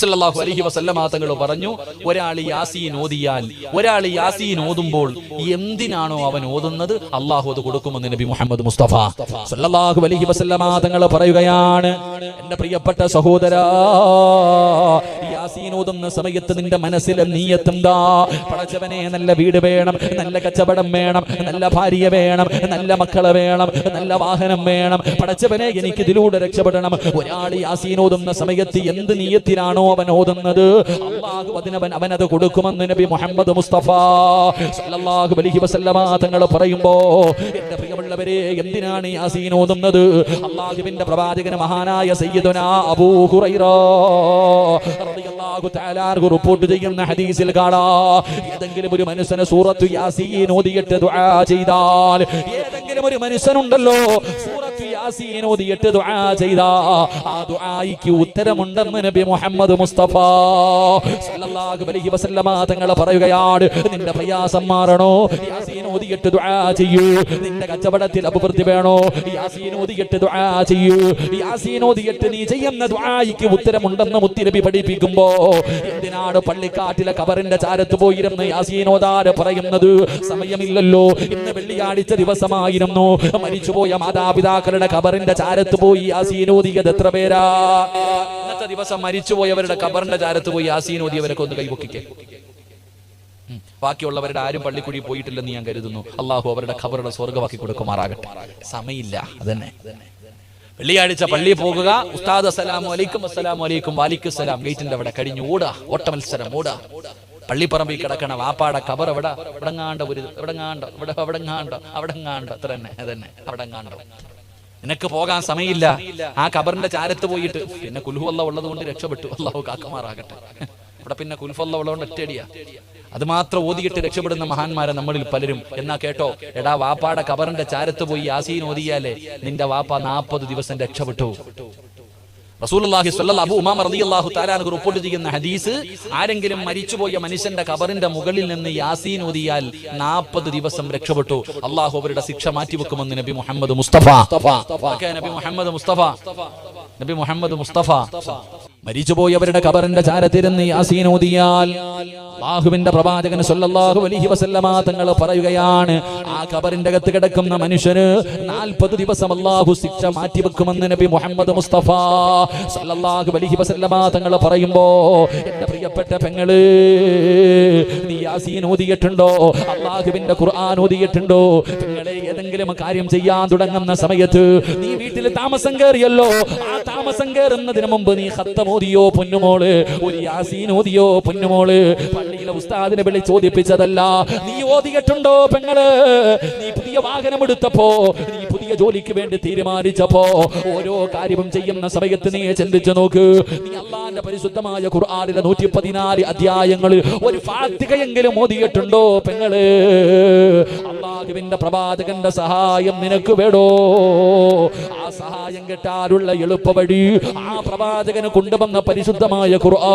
സല്ലല്ലാഹു അലൈഹി വസല്ലമ തങ്ങൾ പറഞ്ഞു ഒരാൾ യാസീൻ ഓതിയാൽ ഒരാൾ യാസീൻ ഓതുമ്പോൾ എന്തിനാണോ അവൻ ഓതുന്നത്? അള്ളാഹു അത് കൊടുക്കുമെന്ന് നബി മുഹമ്മദ് മുസ്തഫ സല്ലല്ലാഹു അലൈഹി വസല്ലമ തങ്ങൾ പറയുകയാണ്. എന്റെ പ്രിയപ്പെട്ട സഹോദരാ യാസീൻ ഓതുന്ന സമയത്ത് നിന്റെ മനസ്സിലെ നീയത്തെന്താ? പടച്ചവനെ നല്ല വീട് വേണം നല്ല കച്ചവടം വേണം നല്ല ഭാര്യ വേണം നല്ല മക്കളെ വേണം നല്ല വാഹനം വേണം. പടച്ചവനെ എനിക്ക് ഇതിലൂടെ രക്ഷപ്പെടണം. ഒരാൾ യാസീൻ ഓതുന്ന സമയത്ത് എന്ത് നീയത്തിനാണോ അവൻ ഓതുന്നത്? അള്ളാഹു അതിനവൻ അവനത് കൊടുക്കുമെന്ന് നബി മുഹമ്മദ് മുസ്തഫ സല്ലല്ലാഹു അലൈഹി വസല്ലമ തങ്ങൾ പറയുമ്പോ എന്റെ പ്രിയമുള്ളവരെ എന്തിനാണ് യാസീൻ ഓതുന്നത് അള്ളാഹുവിന്റെ പ്രവാചകന് മഹാനായ സയ്യിദുനാ അബൂ ഹുറൈറ റളിയല്ലാഹു തആല റിപ്പോർട്ട് ചെയ്യുന്ന ഹദീസിൽ കാണാ. ഏതെങ്കിലും ഒരു മനുഷ്യനെ സൂറത്തു യാസീൻ ഓതിയിട്ട് ദുആ ചെയ്താൽ ഏതെങ്കിലും ഒരു മനുഷ്യനുണ്ടല്ലോ യാസീൻ ഓതിയിട്ട് ദുആ ചെയ്താ. ആ ദുആയിക്ക് ഉത്തരമുണ്ടെന്ന് നബി മുഹമ്മദ് മുസ്തഫ സല്ലല്ലാഹു അലൈഹി വസല്ലമ തങ്ങൾ പറയുകയാണ്. നിന്റെ പ്രയാസം മാറണോ? യാസീൻ ഓതിയിട്ട് ദുആ ചെയ്യൂ. നിന്റെ കച്ചവടത്തിൽ അഭിവൃദ്ധി വേണോ? യാസീൻ ഓതിയിട്ട് ദുആ ചെയ്യൂ. യാസീൻ ഓതിയിട്ട് നീ ചെയ്യുന്ന ദുആയിക്ക് ഉത്തരമുണ്ടെന്ന് മുത്തിനബി പഠിപ്പിക്കുമ്പോ എന്തിനാണ് പള്ളിക്കാട്ടിലെ കബറിന്റെ ചാരത്ത് പോയിരുന്ന് യാസീനോദാര പറയുന്നത്? സമയമില്ലല്ലോ. ഇന്ന് വെള്ളിയാഴ്ച ദിവസമായിരുന്നു. മരിച്ചുപോയ മാതാപിതാക്കളുടെ കബറിന്റെ ചാരത്ത് പോയി യാസീൻ ഓതിയത് എത്ര പേരാ? ഇന്നത്തെ ദിവസം മരിച്ചുപോയവരുടെ ഖബറിന്റെ ചാരത്ത് പോയി യാസീൻ ഓതിയവരൊക്കെ ഒന്ന് കൈപൊക്കിക്കേ. ബാക്കിയുള്ളവരുടെ ആരും പള്ളിക്കുടി പോയിട്ടില്ലെന്ന് ഞാൻ കരുതുന്നു. അള്ളാഹു അവരുടെ ഖബറുടെ സ്വർഗമാക്കി കൊടുക്കുമാറാകട്ടെ. സമയമില്ല അതന്നെ. വെള്ളിയാഴ്ച പള്ളി പോകുക. ഉസ്താദ് അസ്സലാമു അലൈക്കും അസ്സലാമു അലൈക്കും വാലിക്കും സലാം. ഗേറ്റിന്റെ അവിടെ കഴിഞ്ഞ് ഓടാ ഓട്ട മത്സരം ഓടാ. പള്ളിപ്പറമ്പിൽ കിടക്കണ വാപ്പാടെ കബർ എവിടെ? എവിടെങ്ങാണ്ട ഒരു എവിടെങ്ങാണ്ട ഇവിടെ എവിടെങ്ങാണ്ട അവിടെങ്ങാണ്ട അത്ര തന്നെ അതന്നെ. അവിടെങ്ങാണ്ട. നിനക്ക് പോകാൻ സമയമില്ല. ആ കബറിന്റെ ചാരത്ത് പോയിട്ട് പിന്നെ കുൽഹുവല്ല ഉള്ളത് കൊണ്ട് രക്ഷപ്പെട്ടു. അള്ളാഹു കാക്കമാറാകട്ടെ. ഇവിടെ പിന്നെ കുൽഫല്ല ഉള്ളതുകൊണ്ട് ഒറ്റയടിയാ. അത് മാത്രം ഓതിയിട്ട് രക്ഷപ്പെടുന്ന മഹാന്മാരെ നമ്മളിൽ പലരും. എന്നാ കേട്ടോ? എടാ വാപ്പാടെ കബറിന്റെ ചാരത്ത് പോയി യാസീൻ ഓതിയാലേ നിന്റെ വാപ്പ നാപ്പത് ദിവസം രക്ഷപ്പെട്ടു. സ്വല്ലല്ലാഹു അബൂ ഉമാമ റളിയല്ലാഹു തആല അൻഹു റിപ്പോർട്ട് ചെയ്യുന്ന ഹദീസ് ആരെങ്കിലും മരിച്ചുപോയ മനുഷ്യന്റെ കബറിന്റെ മുകളിൽ നിന്ന് യാസീൻ ഓതിയാൽ 40 ദിവസം രക്ഷപ്പെട്ടു. അള്ളാഹു അവരുടെ ശിക്ഷ മാറ്റിവെക്കുമെന്ന് നബി മുഹമ്മദ് മുസ്തഫ. നബി മുഹമ്മദ് മുസ്തഫ. നബി മുഹമ്മദ് മുസ്തഫ. മരിച്ചുപോയവരുടെ കബറിന്റെ ചാരത്തിരുന്ന് യാസീൻ ഓതിയാൽ അള്ളാഹുവിന്റെ പ്രവാചകൻ സല്ലല്ലാഹു അലൈഹി വസല്ലമ തങ്ങൾ പറയുകയാണ് ആ കബറിന്റെ അകത്ത് കിടക്കുന്ന മനുഷ്യന് നാൽപ്പത് ദിവസം അള്ളാഹു ശിക്ഷ മാറ്റിവെക്കുമെന്ന് നബി മുഹമ്മദ് മുസ്തഫ സല്ലല്ലാഹു അലൈഹി വസല്ലമ തങ്ങൾ പറയുമ്പോ എന്റെ പ്രിയപ്പെട്ട പെങ്ങൾ നീ യാസീൻ ഓതിയിട്ടുണ്ടോ അള്ളാഹുവിന്റെ ഖുർആൻ ഓതിയിട്ടുണ്ടോ പെങ്ങളെ ഏതെങ്കിലും കാര്യം ചെയ്യാൻ തുടങ്ങുന്ന സമയത്ത് നീ വീട്ടിൽ താമസം കയറിയല്ലോ. ആ താമസം കയറുന്നതിന് മുമ്പ് നീ ഹത്തമോദിയോ പൊന്നുമോൾ? ഒരു യാസീൻ ഓതിയോ പൊന്നുമോൾ? പള്ളിയിലെ ഉസ്താദിനെ വിളി ചോദിപ്പിച്ചതല്ല. നീ ഓതിയിട്ടുണ്ടോ പെങ്ങൾ? നീ പുതിയ വാഹനം എടുത്തപ്പോ നീ പുതിയ ജോലിക്ക് വേണ്ടി തീരുമാനിച്ചപ്പോ ഓരോ കാര്യവും ചെയ്യുന്ന സമയത്ത് നീ ചിന്തിച്ചു നോക്ക്. നീ അള്ളാന്റെ പരിശുദ്ധമായ ഖുർആനിലെ നൂറ്റി പതിനാല് അധ്യായങ്ങളിൽ ഒരു ഫാത്തികയെങ്കിലും ഓതിയിട്ടുണ്ടോ പെങ്ങൾ? അള്ളാഹുവിന്റെ പ്രവാചകന്റെ സഹായം നിനക്ക് വേടോ? ആ സഹായം കിട്ടാനുള്ള എളുപ്പ വഴി ആ പ്രവാചകന് കൊണ്ടുവന്ന പരിശുദ്ധമായ ഖുർആ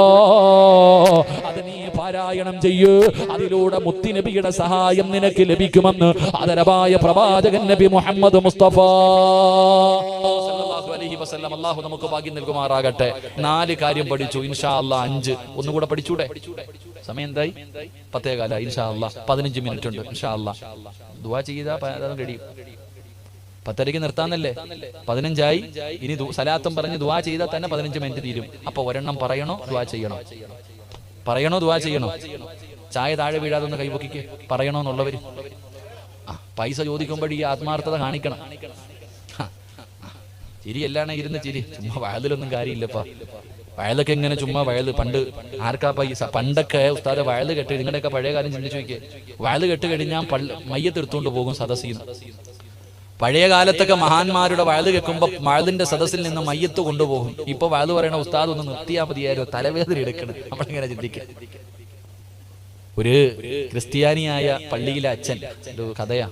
അത് നീ പാരായണം ചെയ്യൂ. അതിലൂടെ മുത്തിനബിയുടെ സഹായം നിനക്ക് ലഭിക്കുമെന്ന് അതരവായ പ്രവാചകൻ നബി മുഹമ്മദ് മുസ്തഫ വസല്ലം അല്ലാഹു നമുക്ക് ഭാഗ്യം നൽകുമാറാകട്ടെ. നാല് കാര്യം പഠിച്ചു ഇൻഷാ അല്ല അഞ്ച്. ഒന്നുകൂടെ പഠിച്ചൂടെ? സമയം എന്തായി? പത്തേകാല ഇൻഷാ അല്ല പതിനഞ്ച് മിനിറ്റ് ഉണ്ട് ഇൻഷാ അല്ല ദുവാ ചെയ്താ കഴിയും പത്തരയ്ക്ക് നിർത്താന്നല്ലേ? പതിനഞ്ചായി? ഇനി സലാത്തും പറഞ്ഞ് ദുവാ ചെയ്താൽ തന്നെ പതിനഞ്ച് മിനിറ്റ് തീരും. അപ്പൊ ഒരെണ്ണം പറയണോ ദുവാ ചെയ്യണോ? പറയണോ ദുവാ ചെയ്യണോ? ചായ താഴെ വീഴാതെ ഒന്ന് കൈപൊക്കിക്ക് പറയണോ എന്നുള്ളവര്? ആ പൈസ ചോദിക്കുമ്പോൾ ഈ ആത്മാർത്ഥത കാണിക്കണം. ചിരി അല്ലാണെ ഇരുന്ന് ചിരി. ചുമ്മാ വയലിലൊന്നും കാര്യമില്ലപ്പാ. വയലൊക്കെ ഇങ്ങനെ ചുമ്മാ വയൽ. പണ്ട് ആർക്കാ പൈസ പണ്ടൊക്കെ ഉസ്താദ് വയൽ കെട്ട് നിങ്ങളുടെയൊക്കെ പഴയ കാര്യം ചിന്തിച്ചു നോക്കിയേ. വയൽ കെട്ട് കഴിഞ്ഞാൽ പള്ളി മയ്യത്തെടുത്തുകൊണ്ട് പോകും സദസ്സിൽ പഴയ കാലത്തൊക്കെ മഹാന്മാരുടെ വയൽ കേൾക്കുമ്പോൾ വയലിന്റെ സദസ്സിൽ നിന്ന് മയ്യത്ത് കൊണ്ടുപോകും. ഇപ്പൊ വയൽ പറയണ ഉസ്താദ് ഒന്ന് നിർത്തിയാ മതിയായിരുന്നു. തലവേദന എടുക്കണം. നമ്മളിങ്ങനെ ചിന്തിക്കുക ഒരു ക്രിസ്ത്യാനിയായ പള്ളിയിലെ അച്ഛൻ ഒരു കഥയാ.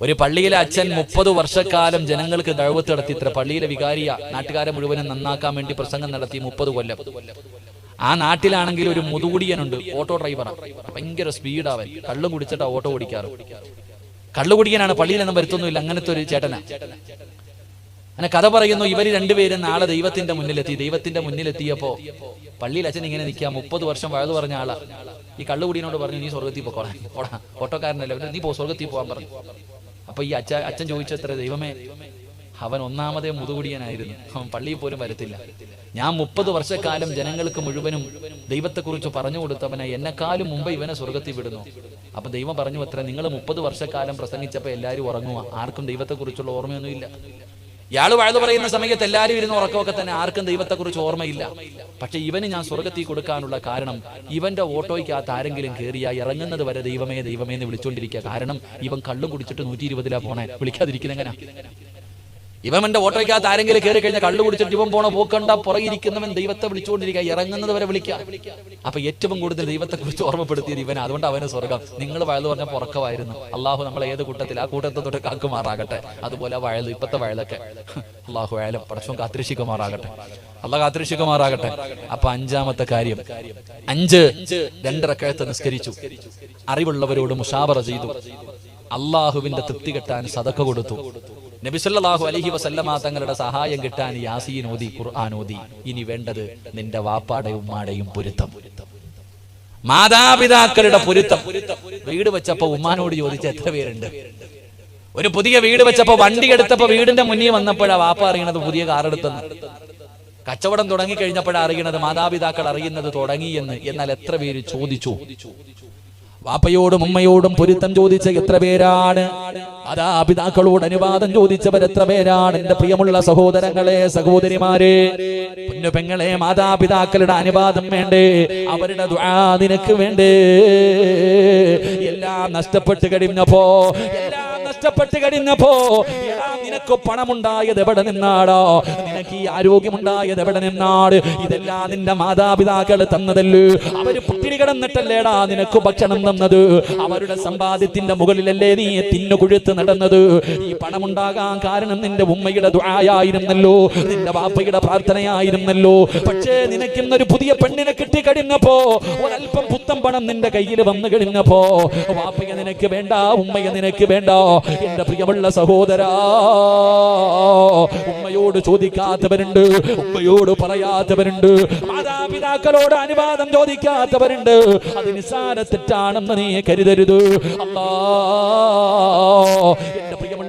ഒരു പള്ളിയിലെ അച്ഛൻ മുപ്പത് വർഷക്കാലം ജനങ്ങൾക്ക് ദഴവത്ത് നടത്തി ഇത്ര പള്ളിയിലെ വികാരിയ നാട്ടുകാരെ മുഴുവനും നന്നാക്കാൻ വേണ്ടി പ്രസംഗം നടത്തി മുപ്പത് കൊല്ലം. ആ നാട്ടിലാണെങ്കിൽ ഒരു മുതുകുടിയനുണ്ട് ഓട്ടോ ഡ്രൈവറാണ് ഭയങ്കര സ്പീഡാവൻ കള്ളും കുടിച്ചിട്ടാ ഓട്ടോ ഓടിക്കാറ്. കള്ളു കുടിക്കാനാണ് പള്ളിയിലൊന്നും വരുത്തൊന്നുമില്ല അങ്ങനത്തെ ഒരു ചേട്ടനാ. അങ്ങനെ കഥ പറയുന്നു ഇവർ രണ്ടുപേരും നാളെ ദൈവത്തിന്റെ മുന്നിലെത്തി. ദൈവത്തിന്റെ മുന്നിലെത്തിയപ്പോ പള്ളിയിൽ അച്ഛൻ ഇങ്ങനെ നിൽക്കുക. മുപ്പത് വർഷം വഴുതു പറഞ്ഞ ആളാ. ഈ കള്ളുകുടിയനോട് പറഞ്ഞു നീ സ്വർഗത്തിൽ പോക്കോളാം ഓടാ ഓട്ടോക്കാരനല്ലേ നീ പോ സ്വർഗത്തിൽ പോകാൻ പറഞ്ഞു അപ്പൊ ഈ അച്ഛ അച്ഛൻ ചോദിച്ചത്ര ദൈവമേ അവൻ ഒന്നാമതേ മുതുകുടിയനായിരുന്നു അവൻ പള്ളിയിൽ പോലും വരത്തില്ല. ഞാൻ മുപ്പത് വർഷക്കാലം ജനങ്ങൾക്ക് മുഴുവനും ദൈവത്തെക്കുറിച്ച് പറഞ്ഞു കൊടുത്തവനെ എന്നെക്കാലും മുമ്പ് ഇവനെ സ്വർഗത്തിൽ വിടുന്നു. അപ്പൊ ദൈവം പറഞ്ഞു അത്ര നിങ്ങൾ മുപ്പത് വർഷക്കാലം പ്രസംഗിച്ചപ്പോൾ എല്ലാവരും ഉറങ്ങുക ആർക്കും ദൈവത്തെക്കുറിച്ചുള്ള ഓർമ്മയൊന്നുമില്ല. ഇയാൾ വഴുതു പറയുന്ന സമയത്ത് എല്ലാവരും ഇരുന്ന് ഉറക്കമൊക്കെ തന്നെ. ആർക്കും ദൈവത്തെക്കുറിച്ച് ഓർമ്മയില്ല. പക്ഷെ ഇവന് ഞാൻ സ്വർഗത്തിൽ കൊടുക്കാനുള്ള കാരണം ഇവന്റെ ഓട്ടോയ്ക്കകത്ത് ആരെങ്കിലും കയറിയ ഇറങ്ങുന്നത് വരെ ദൈവമേ ദൈവമേ എന്ന് വിളിച്ചുകൊണ്ടിരിക്കുക കാരണം ഇവൻ കള്ളും കുടിച്ചിട്ട് നൂറ്റി ഇരുപതിലാ പോണേ. വിളിക്കാതിരിക്കുന്ന ഇവൻ എന്റെ ഓട്ടോയ്ക്കകത്ത് ആരെങ്കിലും കയറി കഴിഞ്ഞാൽ കള്ളു കുടിച്ചിട്ട് ഇവൻ പോണ പോക്കണ്ട പുറകിരിക്കുന്നവൻ ദൈവത്തെ വിളിച്ചുകൊണ്ടിരിക്കുക ഇറങ്ങുന്നത് വരെ വിളിക്കുക. അപ്പൊ ഏറ്റവും കൂടുതൽ ദൈവത്തെ കുറിച്ച് ഓർമ്മപ്പെടുത്തിയത് ഇവൻ അതുകൊണ്ട് അവന് സ്വർഗം. നിങ്ങൾ വയൽ പറഞ്ഞ പുറക്കമായിരുന്നു. അള്ളാഹു നമ്മളെ ഏത് കൂട്ടത്തിൽ ആ കൂട്ടത്തെ തൊട്ട് കാക്കുമാറാകട്ടെ. അതുപോലെ വയൽ ഇപ്പത്തെ വയലൊക്കെ. അള്ളാഹു വയലും പടച്ചവും കാത്തിരക്ഷിക്കുമാറാകട്ടെ. അള്ളാഹ് കാത്തിരക്ഷിക്കുമാറാകട്ടെ. അപ്പൊ അഞ്ചാമത്തെ കാര്യം. അഞ്ച് രണ്ടിറക്കഴത്ത് നിസ്കരിച്ചു. അറിവുള്ളവരോട് മുഷാബറ ചെയ്തു. അള്ളാഹുവിന്റെ തൃപ്തി കെട്ടാൻ സതക്ക കൊടുത്തു. നബിസല്ലാഹു അലഹി വസല്ലമ തങ്ങളുടെ സഹായം കിട്ടാൻ യാസീൻ ഓതി ഖുർആൻ ഓതി. ഇനി വേണ്ടത് നിന്റെ വാപ്പാടെയും ഉമ്മാടെയും പൊരുത്തം. മാതാപിതാക്കളുടെ പൊരുത്തം. വീട് വെച്ചപ്പോ ഉമ്മാനോട് ചോദിച്ച എത്ര പേരുണ്ട്? ഒരു പുതിയ വീട് വെച്ചപ്പോ വണ്ടി എടുത്തപ്പോ വീടിന്റെ മുന്നിൽ വന്നപ്പോഴാ വാപ്പ അറിയണത് പുതിയ കാർ എടുത്തെന്ന് കച്ചവടം തുടങ്ങി കഴിഞ്ഞപ്പോഴാണ് അറിയണത് മാതാപിതാക്കൾ അറിയുന്നത് തുടങ്ങിയെന്ന് എന്നാൽ എത്ര പേര് ചോദിച്ചു? വാപ്പയോടും ഉമ്മയോടും പൊരുത്തം ചോദിച്ച എത്ര പേരാണ്? അതാ പിതാക്കളോട് അനുവാദം ചോദിച്ചവർ എത്ര പേരാണ്? എന്റെ പ്രിയമുള്ള സഹോദരങ്ങളെ സഹോദരിമാരെ പൊന്നു പെങ്ങളെ മാതാപിതാക്കളുടെ അനുവാദം വേണ്ടേ? അവരുടെ നിനക്ക് വേണ്ടേ? എല്ലാം നഷ്ടപ്പെട്ട് കഴിഞ്ഞപ്പോ എല്ലാം നഷ്ടപ്പെട്ട് കഴിഞ്ഞപ്പോ നിനക്ക് പണമുണ്ടായത് എവിടെ നിന്നാടോ? നിനക്ക് ഈ ആരോഗ്യമുണ്ടായത് എവിടെ നിന്നാട് ഇതെല്ലാം നിന്റെ മാതാപിതാക്കൾ തന്നതല്ലേ? അവർ പട്ടിണി കിടന്നിട്ടല്ലേടാ നിനക്ക് ഭക്ഷണം തന്നത്? അവരുടെ സമ്പാദ്യത്തിന്റെ മുകളിലല്ലേ നീ തിന്നു കൊഴുത്ത് നടന്നത്? ഈ പണമുണ്ടാകാൻ കാരണം നിന്റെ ഉമ്മയുടെ ദ്വായായിരുന്നല്ലോ നിന്റെ വാപ്പയുടെ പ്രാർത്ഥനയായിരുന്നല്ലോ. പക്ഷേ നിനക്കിന്നൊരു പുതിയ പെണ്ണിനെ കിട്ടി കഴിഞ്ഞപ്പോ ഒരല്പം പുത്തം പണം നിന്റെ കയ്യിൽ വന്നു കഴിഞ്ഞപ്പോ വാപ്പയെ നിനക്ക് വേണ്ട ഉമ്മയെ നിനക്ക് വേണ്ട എന്റെ പ്രിയമുള്ള സഹോദരാ ഉമ്മയോട് ചോദിക്കാത്തവരുണ്ട് ഉമ്മയോട് പറയാത്തവരുണ്ട് മാതാപിതാക്കളോട് അനുവാദം ചോദിക്കാത്തവരുണ്ട്. അത് നിസ്സാര തെറ്റാണെന്ന് നീ കരുതരുത്. അല്ലാ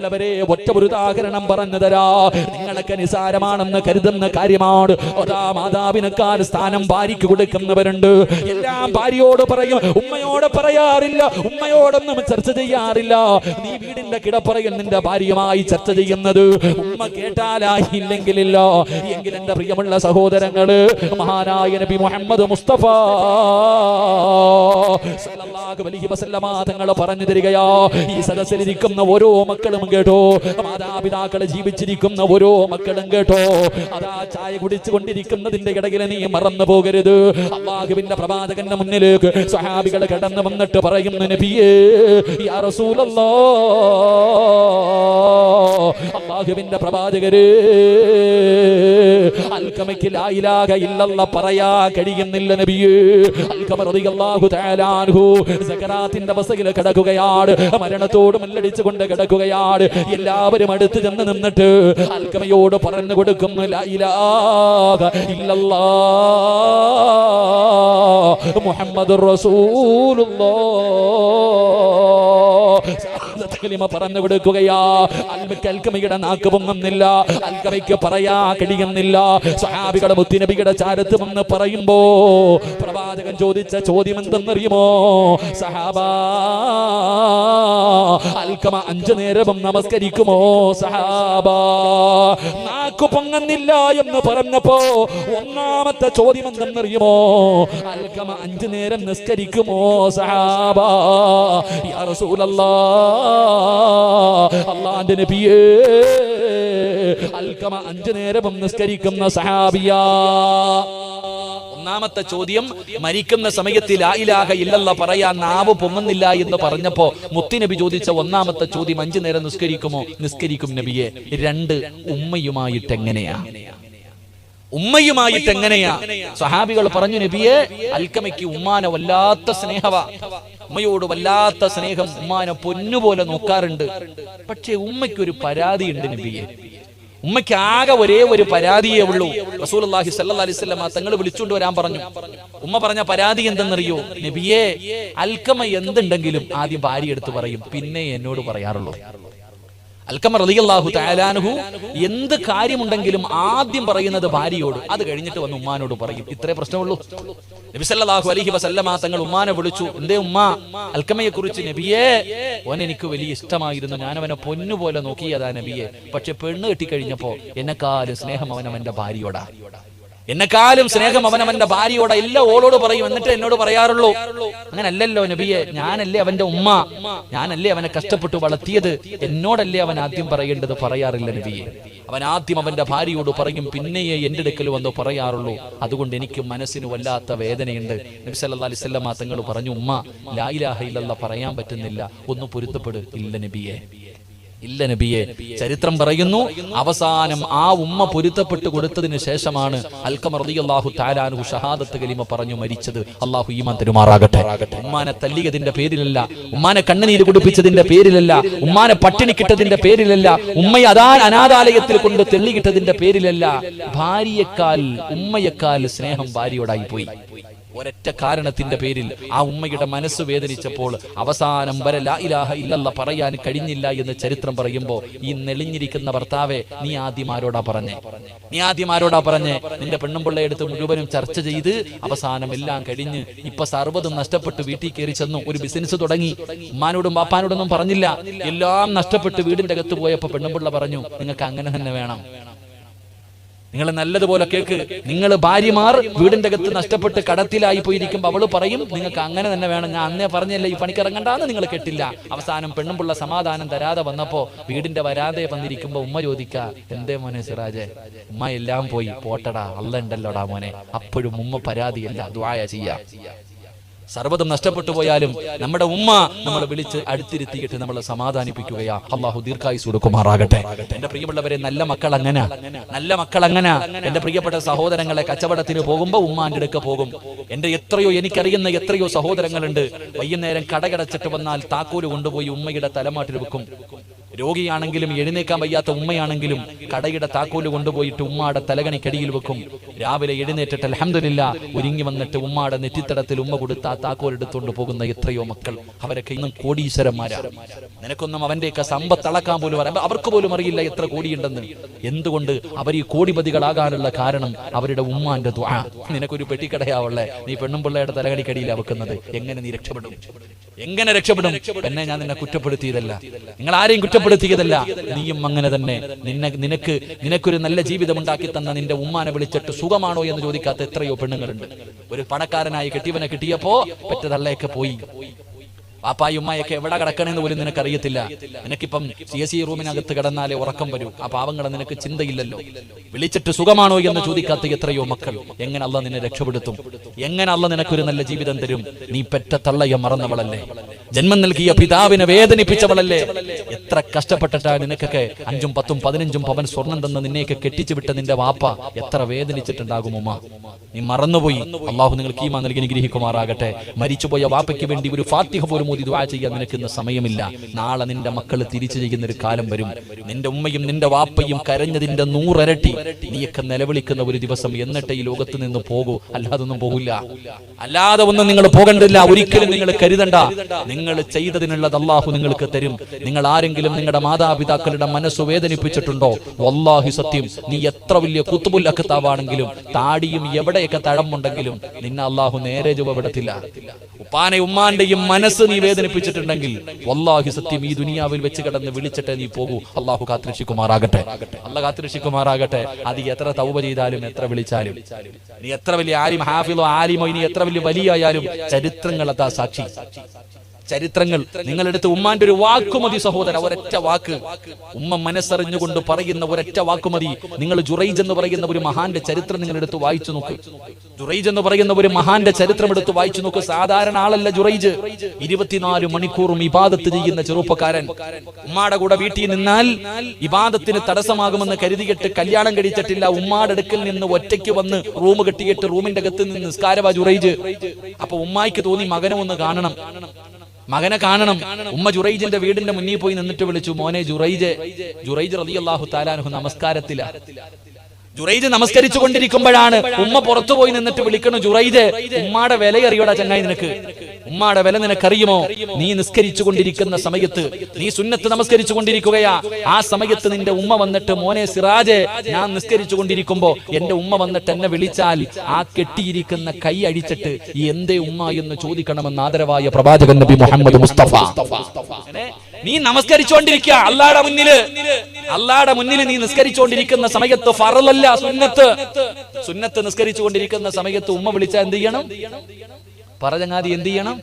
പ്രിയമുള്ളവരെ ഒറ്റ ഒരു ഉദാഹരണം പറഞ്ഞു തരാ. നിങ്ങളൊക്കെ നിസാരമാണെന്ന് കരുതുന്ന കാര്യമാണ്. അതാ മാതാവിനേക്കാൾ സ്ഥാനം ഭാര്യയ്ക്ക് കൊടുക്കുന്നവരുണ്ട്. എല്ലാം ഭാര്യയോട് പറയും. ഉമ്മയോട് പറയാറില്ല. ഉമ്മയോടൊന്നും ചർച്ച ചെയ്യാറില്ല. നീ വീടിന്റെ കിടപ്പറയിൽ നിന്റെ ഭാര്യയുമായി ചർച്ച ചെയ്യുന്നത് ഉമ്മ കേട്ടാലായില്ലെങ്കിലില്ല. എങ്കിൽ എന്റെ പ്രിയമുള്ള സഹോദരങ്ങൾ മഹാനായ നബി മുഹമ്മദ് മുസ്തഫ തങ്ങൾ പറഞ്ഞു തരികയാ ഈ സദസ്സിലിരിക്കുന്ന ഓരോ മക്കളും കേട്ടോ. മാതാപിതാക്കൾ ജീവിച്ചിരിക്കുന്ന ഓരോ മക്കളും കേട്ടോ. അതാ ചായ കുടിച്ചു കൊണ്ടിരിക്കുന്നതിന്റെ ഇടയിൽ നീ മറന്നു പോകരുത്. അള്ളാഹുവിന്റെ പ്രവാചകന്റെ മുന്നിലേക്ക് സ്വഹാബികൾ കടന്നു വന്നിട്ട് പറയുന്നു നബിയേ യാ റസൂലല്ലാ. അള്ളാഹുവിന്റെ പ്രവാചകര് അൽക്കമയ്ക്ക് ലായിലാക ഇല്ലല്ല പറയാ കഴിയുന്നില്ല നബിയേ. അൽക്കമറിയാഹു റളിയല്ലാഹു സകരാത്തിന്റെ ബസയിൽ കിടക്കുകയാണ്. മരണത്തോട് മല്ലടിച്ചുകൊണ്ട് കിടക്കുകയാണ്. എല്ലാവരും അടുത്ത് ചെന്ന് നിന്നിട്ട് അൽക്കമയോട് പറഞ്ഞു കൊടുക്കും മുഹമ്മദ് ഇലാഹ ഇല്ലല്ലാ മുഹമ്മദുർ റസൂലുള്ളാഹ് കലിമ പറഞ്ഞു കൊടുക്കുകയാ. അൽമയ്ക്ക് നാക്ക് പൊങ്ങുന്നില്ല. അൽക്കമയ്ക്ക് പറയാ കഴിയുന്നില്ല സഹാബികളുടെ മുത്തിനബിയുടെ ചാരത്ത് വന്ന് പറയുമ്പോ പ്രവാചകൻ ചോദിച്ച ചോദ്യം എന്തെന്നറിയുമോ സഹാബ അൽക്കമ അഞ്ചു നേരവും നമസ്കരിക്കുമോ? സഹാബ നാക്ക് പൊങ്ങുന്നില്ല എന്ന് പറഞ്ഞപ്പോ ഒന്നാമത്തെ ചോദ്യം എന്തെന്നറിയുമോ അൽക്കമ അഞ്ചു നേരം നിസ്കരിക്കുമോ? സഹാബ യാ റസൂലല്ലാ അള്ളാന്റെ നബിയേ അൽക്കമ അഞ്ചു നേരം നിസ്കരിക്കുന്ന സഹാബിയ. ഒന്നാമത്തെ ചോദ്യം മരിക്കുന്ന സമയത്ത് ലാ ഇലാഹ ഇല്ലല്ല പറയാൻ നാവ് പൊങ്ങുന്നില്ല എന്ന് പറഞ്ഞപ്പോ മുത്തിനബി ചോദിച്ച ഒന്നാമത്തെ ചോദ്യം അഞ്ചു നേരം നിസ്കരിക്കുമോ? നിസ്കരിക്കും നബിയെ. രണ്ട് ഉമ്മയുമായിട്ട് എങ്ങനെയാ? ഉമ്മയുമായിട്ട് എങ്ങനെയാ? സഹാബികൾ പറഞ്ഞു നബിയെ അൽക്കമയ്ക്ക് ഉമ്മാനെ വല്ലാത്ത സ്നേഹവ. ഉമ്മയോട് വല്ലാത്ത സ്നേഹം ഉമ്മാനെ പൊന്നുപോലെ നോക്കാറുണ്ട്. പക്ഷേ ഉമ്മയ്ക്കൊരു പരാതി ഉണ്ട് നബിയെ. ഉമ്മയ്ക്ക് ആകെ ഒരേ ഒരു പരാതിയേ ഉള്ളൂ. റസൂലുള്ളാഹി സ്വല്ലല്ലാഹി അലൈഹി വസല്ലം തങ്ങൾ വിളിച്ചുകൊണ്ട് വരാൻ പറഞ്ഞു. ഉമ്മ പറഞ്ഞ പരാതി എന്തെന്നറിയോ? നബിയെ അൽക്കമ എന്തുണ്ടെങ്കിലും ആദ്യം ഭാര്യ എടുത്ത് പറയും. പിന്നെ എന്നോട് പറയാറുള്ളൂ അൽക്കമ റലിയല്ലാഹു തയാലാനുഹു എന്ത് കാര്യമുണ്ടെങ്കിലും ആദ്യം പറയുന്നത് ഭാര്യയോട്. അത് കഴിഞ്ഞിട്ട് വന്ന് ഉമ്മാനോട് പറയും. ഇത്രേ പ്രശ്നമുള്ളൂ. നബിസല്ലാഹു അലഹി വസല്ലമ തങ്ങൾ ഉമ്മാനെ വിളിച്ചു. എന്തേ ഉമ്മ? അൽക്കമയെ കുറിച്ച് നബിയേ ഓൻ എനിക്ക് വലിയ ഇഷ്ടമായിരുന്നു. ഞാൻ അവനെ പൊന്നുപോലെ നോക്കിയതാ നബിയെ. പക്ഷെ പെണ്ണ് കെട്ടിക്കഴിഞ്ഞപ്പോ എന്നെക്കാളും സ്നേഹം അവൻ അവന്റെ ഭാര്യയോടാ. എന്നെക്കാളും സ്നേഹം അവൻ അവന്റെ ഭാര്യയോട് എല്ലാം ഓളോട് പറയും എന്നിട്ട് എന്നോട് പറയാറുള്ളൂ അങ്ങനല്ലല്ലോ നബിയെ ഞാനല്ലേ അവന്റെ ഉമ്മ ഞാനല്ലേ അവനെ കഷ്ടപ്പെട്ടു വളർത്തിയത് എന്നോടല്ലേ അവൻ ആദ്യം പറയേണ്ടത് പറയാറില്ല നബിയെ. അവൻ ആദ്യം അവന്റെ ഭാര്യയോട് പറയും പിന്നെയേ എന്റെ അടുക്കൽ വന്ന് പറയാറുള്ളൂ അതുകൊണ്ട് എനിക്ക് മനസ്സിന് വല്ലാത്ത വേദനയുണ്ട്. നബി സല്ലല്ലാഹു അലൈഹി വസല്ലം തങ്ങൾ പറഞ്ഞു ഉമ്മ ലാ ഇലാഹ ഇല്ലല്ലാഹ് പറയാൻ പറ്റുന്നില്ല ഒന്ന് പൊരുത്തപ്പെടു. ഇല്ല നബിയെ. ഇല്ല നബിയെ. ചരിത്രം പറയുന്നു അവസാനം ആ ഉമ്മ പൊരുത്തപ്പെട്ട് കൊടുത്തതിന് ശേഷമാണ് അൽക്കമർദി അള്ളാഹു താലാനു ഷഹാദത്ത് കലിമ പറഞ്ഞു മരിച്ചത്. അള്ളാഹു ഈമാൻ തെരുമാറാകട്ടെ. ഉമ്മാനെ തല്ലിയതിന്റെ പേരിലല്ല ഉമ്മാനെ കണ്ണുനീര് കുടിപ്പിച്ചതിന്റെ പേരിലല്ല ഉമ്മാനെ പട്ടിണി കിട്ടതിന്റെ പേരിലല്ല ഉമ്മയെ അതാ അനാഥാലയത്തിൽ കൊണ്ട് തെള്ളിക്കിട്ടതിന്റെ പേരിലല്ല. ഭാര്യയെക്കാൾ ഉമ്മയെക്കാൾ സ്നേഹം ഭാര്യയോടായി പോയി. ഒരൊറ്റ കാരണത്തിന്റെ പേരിൽ ആ ഉമ്മയുടെ മനസ്സ് വേദനിച്ചപ്പോൾ അവസാനം വരെ ലാ ഇലാഹ ഇല്ലല്ല പറയാൻ കഴിഞ്ഞില്ല എന്ന് ചരിത്രം പറയുമ്പോൾ ഈ നെളിഞ്ഞിരിക്കുന്ന ഭർത്താവെ നീ ആദ്യം ആരോടാ പറഞ്ഞേ? നീ ആദ്യം ആരോടാ പറഞ്ഞേ? നിന്റെ പെണ്ണുമ്പിള്ളയെടുത്ത് മുഴുവനും ചർച്ച ചെയ്ത് അവസാനം എല്ലാം കഴിഞ്ഞ് ഇപ്പൊ സർവതും നഷ്ടപ്പെട്ട് വീട്ടിൽ കയറി ചെന്നു ഒരു ബിസിനസ് തുടങ്ങി. ഉമ്മാനോടും ബാപ്പാനോടൊന്നും പറഞ്ഞില്ല. എല്ലാം നഷ്ടപ്പെട്ട് വീടിന്റെ അകത്ത് പോയപ്പോ പെണ്ണുമ്പിള്ള പറഞ്ഞു നിങ്ങൾക്ക് അങ്ങനെ തന്നെ വേണം. നിങ്ങൾ നല്ലതുപോലെ കേൾക്ക് നിങ്ങൾ ഭാര്യമാർ വീടിന്റെ അകത്ത് നഷ്ടപ്പെട്ട് കടത്തിലായി പോയിരിക്കുമ്പോൾ അവൾ പറയും നിങ്ങൾക്ക് അങ്ങനെ തന്നെ വേണം. ഞാൻ അന്നേ പറഞ്ഞല്ലേ ഈ പണിക്കിറങ്ങണ്ടാന്ന് നിങ്ങൾ കേട്ടില്ല. അവസാനം പെണ്ണുമ്പുള്ള സമാധാനം തരാതെ വന്നപ്പോ വീടിന്റെ വരാതെ വന്നിരിക്കുമ്പോ ഉമ്മ ചോദിക്ക എന്തേ മോനെ സിറാജെ? ഉമ്മ എല്ലാം പോയി. പോട്ടടാ അല്ല ഉണ്ടല്ലോടാ മോനെ. അപ്പോഴും ഉമ്മ പരാതിയല്ല ദ്വായ ചെയ്യാ. സർവതും നഷ്ടപ്പെട്ടു പോയാലും നമ്മുടെ ഉമ്മ നമ്മൾ വിളിച്ച് അടുത്തിരുത്തിയിട്ട് നമ്മളെ സമാധാനിപ്പിക്കുകയാ. അള്ളാഹു ദീർഘായുസ് കൊടുക്കുമാറാകട്ടെ. എന്റെ പ്രിയമുള്ളവരെ നല്ല മക്കൾ അങ്ങനെ നല്ല മക്കൾ അങ്ങനെ എന്റെ പ്രിയപ്പെട്ട സഹോദരങ്ങളെ കച്ചവടത്തിന് പോകുമ്പോ ഉമ്മാന്റെ അടുക്ക പോകും. എന്റെ എത്രയോ എനിക്കറിയുന്ന എത്രയോ സഹോദരങ്ങളുണ്ട്. വൈകുന്നേരം കടകടച്ചിട്ട് വന്നാൽ താക്കോൽ കൊണ്ടുപോയി ഉമ്മയുടെ തലമാട്ടിൽ വെക്കും. രോഗിയാണെങ്കിലും എഴുന്നേക്കാൻ വയ്യാത്ത ഉമ്മയാണെങ്കിലും കടയുടെ താക്കോൽ കൊണ്ടുപോയിട്ട് ഉമ്മാടെ തലകണിക്കടിയിൽ വെക്കും. രാവിലെ എഴുന്നേറ്റിട്ട് അലഹമില്ല ഒരുങ്ങി വന്നിട്ട് ഉമ്മാടെ നെറ്റിത്തടത്തിൽ ഉമ്മ കൊടുത്ത ആ താക്കോൽ എടുത്തുകൊണ്ട് പോകുന്ന എത്രയോ മക്കൾ. അവരൊക്കെ ഇന്നും കോടീശ്വരന്മാരാണ് നിനക്കൊന്നും അവന്റെയൊക്കെ സമ്പത്ത് അളക്കാൻ പോലും അറിയാം അവർക്ക് പോലും അറിയില്ല എത്ര കോടിയുണ്ടെന്ന്. എന്തുകൊണ്ട് അവർ ഈ കോടിപതികളാകാനുള്ള കാരണം അവരുടെ ഉമ്മാന്റെ ദ്വാ നിനക്കൊരു പെട്ടിക്കടയാവുള്ളേ. നീ പെണ്ണും പിള്ളയുടെ കടിയിൽ വെക്കുന്നത്. എങ്ങനെ നീ രക്ഷപ്പെടും? എങ്ങനെ രക്ഷപ്പെടും? എന്നെ ഞാൻ നിന്നെ കുറ്റപ്പെടുത്തിയതല്ല. നിങ്ങൾ ആരെയും കുറ്റപ്പെടുത്തിയതല്ല നീയും അങ്ങനെ തന്നെ. നിന്നെ നിനക്ക് നിനക്കൊരു നല്ല ജീവിതം ഉണ്ടാക്കി തന്ന നിന്റെ ഉമ്മാനെ വിളിച്ചിട്ട് സുഖമാണോ എന്ന് ചോദിക്കാത്ത എത്രയോ പെണ്ണുങ്ങളുണ്ട്. ഒരു പണക്കാരനായി കെട്ടിയവനെ കിട്ടിയപ്പോ പെറ്റതള്ളയൊക്കെ പോയി. പാപ്പായി ഉമ്മയൊക്കെ എവിടെ കിടക്കണമെന്ന് പോലും നിനക്കറിയത്തില്ല. നിനക്കിപ്പം സി എസ് ഇ റൂമിനകത്ത് കിടന്നാലേ ഉറക്കം വരൂ. ആ പാവങ്ങളെ നിനക്ക് ചിന്തയില്ലല്ലോ. വിളിച്ചിട്ട് സുഖമാണോ എന്ന് ചോദിക്കാത്ത എത്രയോ മക്കൾ. എങ്ങനെ അല്ല നിന്നെ രക്ഷപ്പെടുത്തും? എങ്ങനെ അല്ല നിനക്കൊരു നല്ല ജീവിതം തരും? നീ പെറ്റ തള്ളയെ മറന്നവളല്ലേ? ജന്മം നൽകിയ പിതാവിനെ വേദനിപ്പിച്ചവളല്ലേ? എത്ര കഷ്ടപ്പെട്ടിട്ടാ നിനക്കൊക്കെ അഞ്ചും പത്തും പതിനഞ്ചും പവൻ സ്വർണം തന്ന് നിന്നെയൊക്കെ കെട്ടിച്ചു വിട്ട നിന്റെ വാപ്പ എത്ര വേദനിച്ചിട്ടുണ്ടാകും ഉമ്മ? നീ മറന്നുപോയി. അള്ളാഹു നിങ്ങൾക്ക് ഈമാ നൽകി അനുഗ്രഹിക്കുമാറാകട്ടെ. മരിച്ചുപോയ വാപ്പയ്ക്ക് വേണ്ടി ഒരു ഫാത്തിഹ പോലും ഓതി ദുആ ചെയ്യാൻ നിനക്ക് ഇന്ന് സമയമില്ല. നാളെ നിന്റെ മക്കൾ തിരിച്ചു ചെയ്യുന്ന ഒരു കാലം വരും. നിന്റെ ഉമ്മയും നിന്റെ വാപ്പയും കരഞ്ഞതിന്റെ നൂറരട്ടി നീയൊക്കെ നിലവിളിക്കുന്ന ഒരു ദിവസം എന്നിട്ട് ഈ ലോകത്ത് നിന്ന് പോകൂ. അല്ലാതെ ഒന്നും പോകില്ല അല്ലാതെ ഒന്നും നിങ്ങൾ പോകണ്ടില്ല ഒരിക്കലും നിങ്ങൾ കരുതണ്ട. നിങ്ങൾ ചെയ്തതിനുള്ളത് അള്ളാഹു നിങ്ങൾക്ക് തരും. നിങ്ങൾ ആരെങ്കിലും നിങ്ങളുടെ മാതാപിതാക്കളുടെ മനസ്സ് വേദനിപ്പിച്ചിട്ടുണ്ടോ? വല്ലാഹി സത്യം. നീ എത്ര വലിയ കുത്തുബുല്ലക്കത്താവാണെങ്കിലും താടിയും എവിടെയൊക്കെ തടമുണ്ടെങ്കിലും നിന്നെ അള്ളാഹു നേരെ രൂപപ്പെടത്തില്ല ഉപ്പാനെ ഉമ്മാന്റെയും മനസ്സ് നീ വേദനിപ്പിച്ചിട്ടുണ്ടെങ്കിൽ വല്ലാഹി സത്യം ഈ ദുനിയാവിൽ വെച്ച് കിടന്ന് വിളിച്ചിട്ട് നീ പോകൂ. അള്ളാഹു കാത്തിരക്ഷിക്കുമാറാകട്ടെ. അല്ല കാത്തിരക്ഷിക്കുമാറാകട്ടെ. അത് എത്ര തൗപ ചെയ്താലും എത്ര വിളിച്ചാലും. നീ എത്ര വലിയ ആലിം ഹാഫിലോ ആലിമോ ഇനി എത്ര വലിയ വലിയായാലും ചരിത്രങ്ങൾ ചരിത്രങ്ങളെത്താ സാക്ഷി. ചരിത്രങ്ങൾ. നിങ്ങളെടുത്ത് ഉമ്മാന്റെ ഒരു വാക്കുമതി സഹോദര ഒരൊറ്റ വാക്ക്. ഉമ്മ മനസ്സറിഞ്ഞുകൊണ്ട് പറയുന്ന ഒരൊറ്റ വാക്കുമതി നിങ്ങൾ ജുറൈജ് എന്ന് പറയുന്ന ഒരു മഹാന്റെ ചരിത്രം നിങ്ങൾ എടുത്ത് വായിച്ചു നോക്ക്. ജുറൈജ് എന്ന് പറയുന്ന ഒരു മഹാന്റെ ചരിത്രം എടുത്ത് വായിച്ചു നോക്ക്. സാധാരണ ആളല്ല ജുറൈജ്. ഇരുപത്തിനാല് മണിക്കൂറും ഇബാദത്ത് ചെയ്യുന്ന ചെറുപ്പക്കാരൻ. ഉമ്മാടെ കൂടെ വീട്ടിൽ നിന്നാൽ ഇബാദത്തിന് തടസ്സമാകുമെന്ന് കരുതിയിട്ട് കല്യാണം കഴിച്ചിട്ടില്ല. ഉമ്മാടെ അടുക്കൽ നിന്ന് ഒറ്റയ്ക്ക് വന്ന് റൂം കെട്ടിയിട്ട് റൂമിന്റെ അകത്ത് നിന്ന് നിസ്കാരവാ ജുറൈജ്. അപ്പൊ ഉമ്മായിക്ക് തോന്നി മകനെ ഒന്ന് കാണണം. മകനെ കാണണം. ഉമ്മ ജുറൈജിന്റെ വീടിന്റെ മുന്നിൽ പോയി നിന്നിട്ട് വിളിച്ചു മോനെ ജുറൈജ് ജുറൈജ് റളിയല്ലാഹു താലാനുഹു നമസ്കാരത്തില. ജുറൈജ് നമസ്കരിച്ചു കൊണ്ടിരിക്കുമ്പോഴാണ് ഉമ്മ പുറത്തു പോയി നിന്നിട്ട് വിളിക്കണു ജുറൈദ് ഉമ്മാടെ വില അറിയോടാ ചങ്ങായി നിനക്ക്. ഉമ്മാടെ വില നിനക്കറിയുമോ? നീ നിസ്കരിച്ചു കൊണ്ടിരിക്കുന്ന സമയത്ത് നീ സുന്നത്ത് നമസ്കരിച്ചു കൊണ്ടിരിക്കുകയാ ആ സമയത്ത് നിന്റെ ഉമ്മ വന്നിട്ട് മോനെ സിറാജ് ഞാൻ നിസ്കരിച്ചു കൊണ്ടിരിക്കുമ്പോ എന്റെ ഉമ്മ വന്നിട്ട് എന്നെ വിളിച്ചാൽ ആ കെട്ടിയിരിക്കുന്ന കൈ അഴിച്ചിട്ട് എന്തേ ഉമ്മ എന്ന് ചോദിക്കണമെന്ന് ആദരവായ പ്രവാചകൻ നബി മുഹമ്മദ് മുസ്തഫ. നീ നമസ്കരിച്ചുകൊണ്ടിരിക്കുക അല്ലാടെ മുന്നിൽ. അല്ലാടെ മുന്നിൽ നീ നിസ്കരിച്ചുകൊണ്ടിരിക്കുന്ന സമയത്ത് ഫറലല്ല സുന്നത്ത്. സുന്നത്ത് നിസ്കരിച്ചുകൊണ്ടിരിക്കുന്ന സമയത്ത് ഉമ്മ വിളിച്ചാൽ എന്ത് ചെയ്യണം? പറഞ്ഞാതി എന്ത് ചെയ്യണം?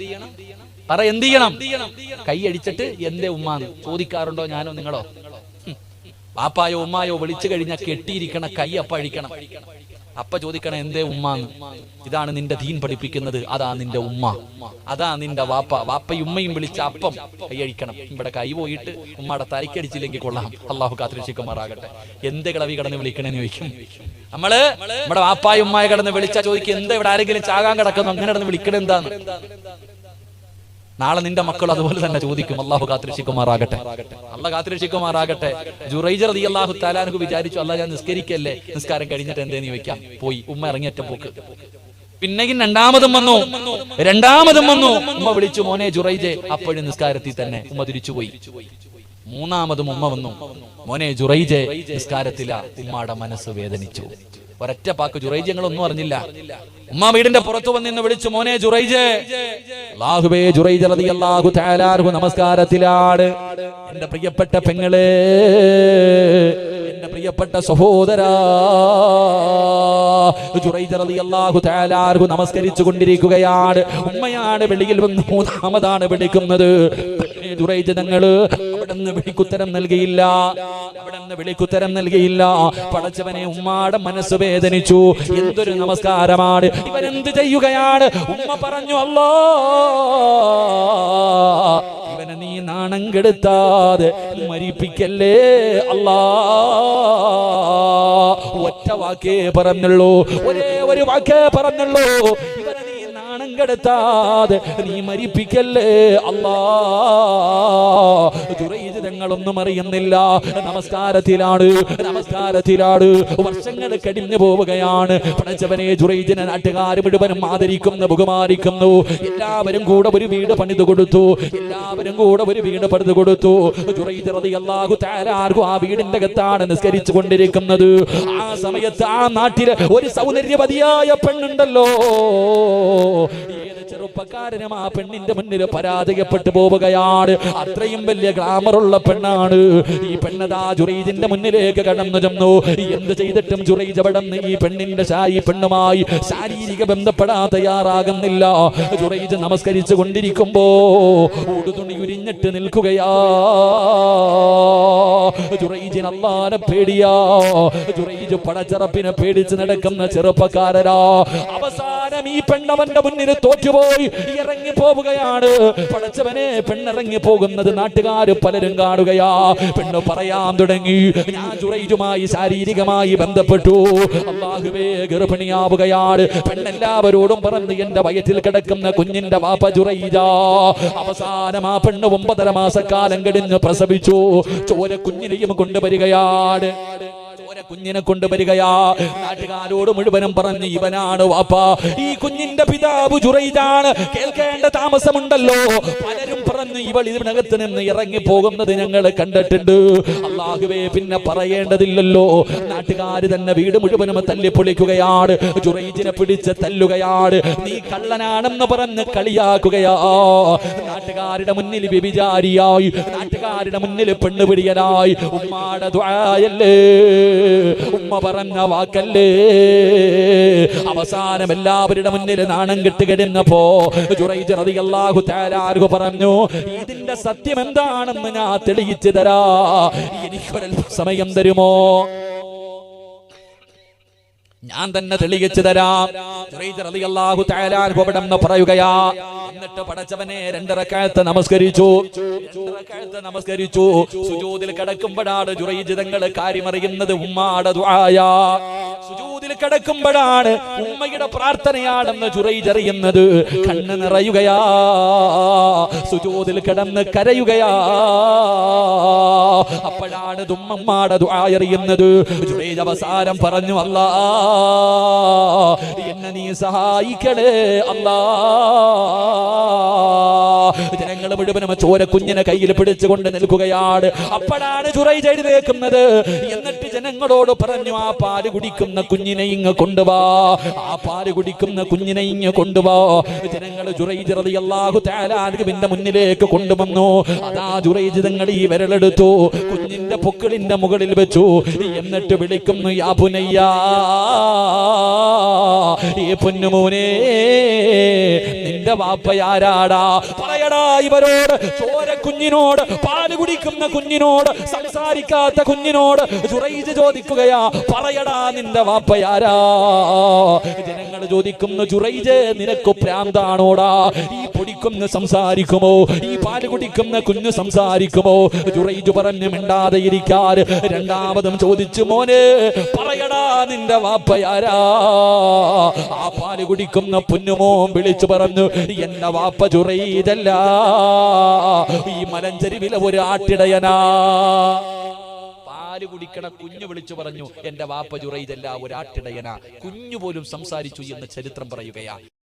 പറ എന്ത് ചെയ്യണം? കൈയടിച്ചിട്ട് എന്റെ ഉമ്മാന്ന് ചോദിക്കാറുണ്ടോ ഞാനോ നിങ്ങളോ? ബാപ്പായോ ഉമ്മായോ വിളിച്ചു കഴിഞ്ഞാൽ കെട്ടിയിരിക്കണ കൈ അപ്പ അഴിക്കണം. അപ്പ ചോദിക്കണം എന്തേ ഉമ്മാന്ന്? ഇതാണ് നിന്റെ ദീൻ പഠിപ്പിക്കുന്നത്. അതാ നിന്റെ ഉമ്മ. അതാ നിന്റെ വാപ്പ. വാപ്പയും ഉമ്മയും വിളിച്ച അപ്പം കൈയഴിക്കണം ഇവിടെ കൈ പോയിട്ട് ഉമ്മയുടെ തലക്കടിച്ചില്ലെങ്കിൽ കൊള്ളാം. അള്ളാഹു കാത്തിരക്ഷിക്കുമാറാകട്ടെ. എന്ത് കിളവി കടന്ന് വിളിക്കണെന്ന് ചോദിക്കും? നമ്മൾ നമ്മുടെ വാപ്പായും ഉമ്മായി കടന്ന് വിളിച്ചാ ചോദിക്കും എന്താ ഇവിടെ ആരെങ്കിലും ചാകാൻ കിടക്കുന്നു? അങ്ങനെ കിടന്ന് വിളിക്കണേ എന്താന്ന്? നാളെ നിന്റെ മക്കൾ അതുപോലെ തന്നെ ചോദിക്കും അള്ളാഹു കാത്തിരക്ഷിക്കുമാറാകട്ടെ. അള്ളാഹ് കാത്തിരക്ഷിക്കുമാറാകട്ടെ. ജുറൈജർ അതി അള്ളാഹു താലാനു വിചാരിച്ചു അല്ല ഞാൻ നിസ്കരിക്കല്ലേ? നിസ്കാരം കഴിഞ്ഞിട്ട് എന്തേന്ന് ചോദിക്കാം? പോയി ഉമ്മ ഇറങ്ങിയറ്റ പോക്ക്. പിന്നെയും രണ്ടാമതും വന്നു. രണ്ടാമതും വന്നു. ഉമ്മ വിളിച്ചു മോനെ ജുറൈജെ അപ്പോഴും നിസ്കാരത്തിൽ തന്നെ. ഉമ്മ തിരിച്ചുപോയി. മൂന്നാമതും ഉമ്മ വന്നു. മോനെ ജുറൈജെ നിസ്കാരത്തില. ഉമ്മയുടെ മനസ്സ് വേദനിച്ചു. ഒരൊറ്റ പാക്ക് ജുറൈജ് ഞങ്ങളൊന്നും അറിഞ്ഞില്ല. ഉമ്മ വീടിന്റെ പുറത്തു വന്നിന്ന് വിളിച്ചു മോനെ ജുറൈജ്. അല്ലാഹുവേ ജുറൈജ് റളിയല്ലാഹു തആലാഹു നമസ്കാരത്തിലാണ്. എന്റെ പ്രിയപ്പെട്ട പെങ്ങളെ എന്റെ പ്രിയപ്പെട്ട സഹോദരാ നമസ്കരിച്ചു കൊണ്ടിരിക്കുകയാണ് ഉമ്മയാണ് വെളിയിൽ വന്ന് മൂന്നാമതാണ് വിളിക്കുന്നത്. ജുറൈജ് ജനങ്ങൾ അവിടെ നിന്ന് വിളിക്കുത്തരം നൽകിയില്ല. അവിടെ നിന്ന് വിളിക്കുത്തരം നൽകിയില്ല. പടച്ചവനെ ഉമ്മാടെ മനസ്സ് വേദനിച്ചു. എന്തൊരു നമസ്കാരമാണ്. ഇവൻ എന്ത് ചെയ്യുകയാണ്? ഉമ്മ പറഞ്ഞു അല്ലോ ഇവനെ നീ നാണം കെടുത്താതെ മരിപ്പിക്കല്ലേ? അല്ലാ ഒറ്റ വാക്കേ പറഞ്ഞുള്ളൂ. ഒരേ ഒരു വാക്കേ പറഞ്ഞുള്ളൂ. നാണം കെടുത്താതെ നീ മരിപ്പിക്കല്ലേ? അല്ലാ ദുരൈജ് തങ്ങളൊന്നും അറിയുന്നില്ല. നമസ്കാരത്തിലാണ് നമസ്കാരത്തിലാണ്. വർഷങ്ങൾ കടിഞ്ഞു പോവുകയാണ്. പടച്ചവനെ ജുറൈജിനെ നാട്ടുകാർ മുഴുവനും ആദരിക്കുന്നു ബഹുമാനിക്കുന്നു. എല്ലാവരും കൂടെ ഒരു വീട് പണിത് കൊടുത്തു. എല്ലാവരും കൂടെ ഒരു വീട് പണിത് കൊടുത്തു. ജുറൈജ് താരാർക്കും ആ വീടിന്റെ അകത്താണ് നിസ്കരിച്ചു കൊണ്ടിരിക്കുന്നത്. ആ സമയത്ത് ആ നാട്ടിലെ ഒരു സൗന്ദര്യവതിയായ പെണ്ണുണ്ടല്ലോ. ഏത് ചെറുപ്പക്കാരനും ആ പെണ്ണിന്റെ മുന്നിൽ പരാജയപ്പെട്ടു പോവുകയാണ്. അത്രയും വലിയ ഗ്ലാമറുള്ള പെണ്ണാണ്. ഈ പെണ്ണതാ ജുറൈജിന്റെ മുന്നിലേക്ക് കടന്നു ചെന്നു. എന്ത് ചെയ്തിട്ടും ജുറൈജ് അവിടെ ഈ പെണ്ണിന്റെ ശായി പെണ്ണുമായി ശാരീരിക ബന്ധപ്പെടാൻ തയ്യാറാകുന്നില്ല. ജുറൈജ് നമസ്കരിച്ചു കൊണ്ടിരിക്കുമ്പോ ഉടുതുണി ഉരിഞ്ഞിട്ട് നിൽക്കുകയാ. ജുറൈജിന് പേടിയാ. ജുറൈജ് പടച്ചറപ്പിനെ പേടിച്ച് നടക്കുന്ന ചെറുപ്പക്കാരരാ അവസാനം ഈ പെണ്ണവന്റെ മുന്നിൽ തോറ്റുപോയി? ഇറങ്ങി പോവുകയാണ്. പടച്ചവനെ പെണ്ണിറങ്ങി പോകുന്നത് നാട്ടുകാർ പലരും കാണുകയാ. പെണ്ണ് പറയാൻ തുടങ്ങി. ഞാൻ ജുറൈജുമായി ശാരീരികമായി ബന്ധപ്പെട്ടു. അള്ളാഹുവേ ഗർഭിണിയാവുകയാണ്. പെണ്ണെല്ലാവരോടും പറഞ്ഞ് എന്റെ വയറ്റിൽ കിടക്കുന്ന കുഞ്ഞിന്റെ വാപ്പ ജുറൈജ അവസാനം ആ പെണ്ണ് ഒമ്പതര മാസക്കാലം കഴിഞ്ഞ് പ്രസവിച്ചു. ചോര കുഞ്ഞിനെയും കൊണ്ടുവരികയാണ്. കുഞ്ഞിനെ കൊണ്ടുവരികയാ നാട്ടുകാരോട് മുഴുവനും പറഞ്ഞ് ഇവനാണ് വാപ്പ. ഈ കുഞ്ഞിന്റെ പിതാവ് ജുറൈദാണ് കേൾക്കേണ്ട താമസമുണ്ടല്ലോ. പലരും പറഞ്ഞ് ഇവൾ ഇതിനകത്ത് നിന്ന് ഇറങ്ങി പോകുന്നത് ഞങ്ങൾ കണ്ടിട്ടുണ്ട്. അള്ളാഹുവേ പിന്നെ പറയേണ്ടതില്ലല്ലോ. നാട്ടുകാർ തന്നെ വീട് മുഴുവനും തല്ലിപ്പൊളിക്കുകയാണ്. ജുറൈജിനെ പിടിച്ച് തല്ലുകയാണ്. നീ കള്ളനാണെന്ന് പറഞ്ഞ് കളിയാക്കുകയാ. നാട്ടുകാരുടെ മുന്നിൽ വ്യഭിചാരിയായി. നാട്ടുകാരുടെ മുന്നിൽ പെണ്ണുപിടിയനായി. ഉമ്മാടെ ദ്വായല്ലേ ഉമ്മ പറഞ്ഞ വാക്കല്ലേ? അവസാനം എല്ലാവരുടെ മുന്നിൽ നാണം കെട്ട് കിടന്നപ്പോ ജുറൈജ് റളിയല്ലാഹു തആല ആർഹു പറഞ്ഞു ഇതിന്റെ സത്യം എന്താണെന്ന് ഞാൻ തെളിയിച്ചു തരാ. എനിക്കൊരൽപ്പം സമയം തരുമോ? ഞാൻ തന്നെ തെളിയിച്ചു തരാം. എന്ന് പറയുകയാ എന്നിട്ട് പടച്ചവനെ രണ്ടരക്കാലത്ത് നമസ്കരിച്ചു. നമസ്കരിച്ചു. സുജൂദിൽ കിടക്കുമ്പോഴാണ് ജുറൈജ് തങ്ങൾ കാര്യമറിയുന്നത് ഉമ്മാടെ സുജൂദിൽ കിടക്കുമ്പോഴാണ് ഉമ്മയുടെ പ്രാർത്ഥനയാണെന്ന് ചുറൈജറിയുന്നത് കണ്ണ് നിറയുകയാ. സുജോതിൽ കിടന്ന് കരയുകയാ. അപ്പോഴാണ് തുമ്മമ്മാടെ ദുആയറിയുന്നത് ജുറൈജ് അവസാനം പറഞ്ഞു അല്ലാ എന്നെ നീ സഹായിക്കണേ അല്ലാ. ജനങ്ങൾ മുഴുവനും ചോര കുഞ്ഞിനെ കയ്യിൽ പിടിച്ചുകൊണ്ട് നിൽക്കുകയാണ്. അപ്പോഴാണ് ചുറൈ ചെയ്ത് നിൽക്കുന്നത് എന്നിട്ട് ജനങ്ങളോട് പറഞ്ഞു ആ പാൽ കുടിക്കുന്ന കുഞ്ഞിനെ ഇങ്ങ് കൊണ്ടുവാ. ആ പാൽ കുടിക്കുന്ന കുഞ്ഞിനെ ഇങ്ങ് കൊണ്ടുവാ. ജനങ്ങൾ ജുറൈജ് റളിയല്ലാഹു തആല മുന്നിലേക്ക് കൊണ്ടുവന്നു. അതാ ജുറൈജ് തങ്ങൾ ഈ വിരലെടുത്തു. കുഞ്ഞിന്റെ പൊക്കിളിന്റെ മുകളിൽ വെച്ചു. എന്നിട്ട് വിളിക്കുന്നു യാ പുനയ്യ. ഈ പൊന്നുമോനെ നിന്റെ വാപ്പയാരാടാ പറയടാ ഇവരോട് ചോര കുഞ്ഞിനോട് പാൽ കുടിക്കുന്ന കുഞ്ഞിനോട് സംസാരിക്കാത്ത കുഞ്ഞിനോട്. ജുറൈജ് ചോദിക്കുകയാ പറയടാ നിന്റെ വാപ്പയാരാ? ജനങ്ങൾ ചോദിക്കുന്നു ജുറൈജ് നിനക്ക് പ്രാന്താണോടാ? ഈ പൊടിക്കുന്ന സംസാരിക്കുമോ? ഈ പാൽ കുടിക്കുന്ന കുഞ്ഞ് സംസാരിക്കുമോ? ജുറൈജ് പറഞ്ഞു മിണ്ടാതെ ഇരിക്കാൻ രണ്ടാമതും ചോദിച്ചു മോനെ പറയടാ നിന്റെ വാപ്പയാരാ? ആ പാൽ കുടിക്കുന്ന പൊന്നുമോ വിളിച്ചു പറഞ്ഞു എന്റെ വാപ്പ ജുറൈജല്ല. ഈ മലഞ്ചരിവിലെ ഒരു ആട്ടിടയനാ. പാൽ കുടിക്കണ കുഞ്ഞു വിളിച്ചു പറഞ്ഞു എന്റെ വാപ്പ ജുറൈദല്ല ഒരു ആട്ടിടയനാ കുഞ്ഞു പോലും സംസാരിച്ചു എന്ന് ചരിത്രം പറയുകയാ.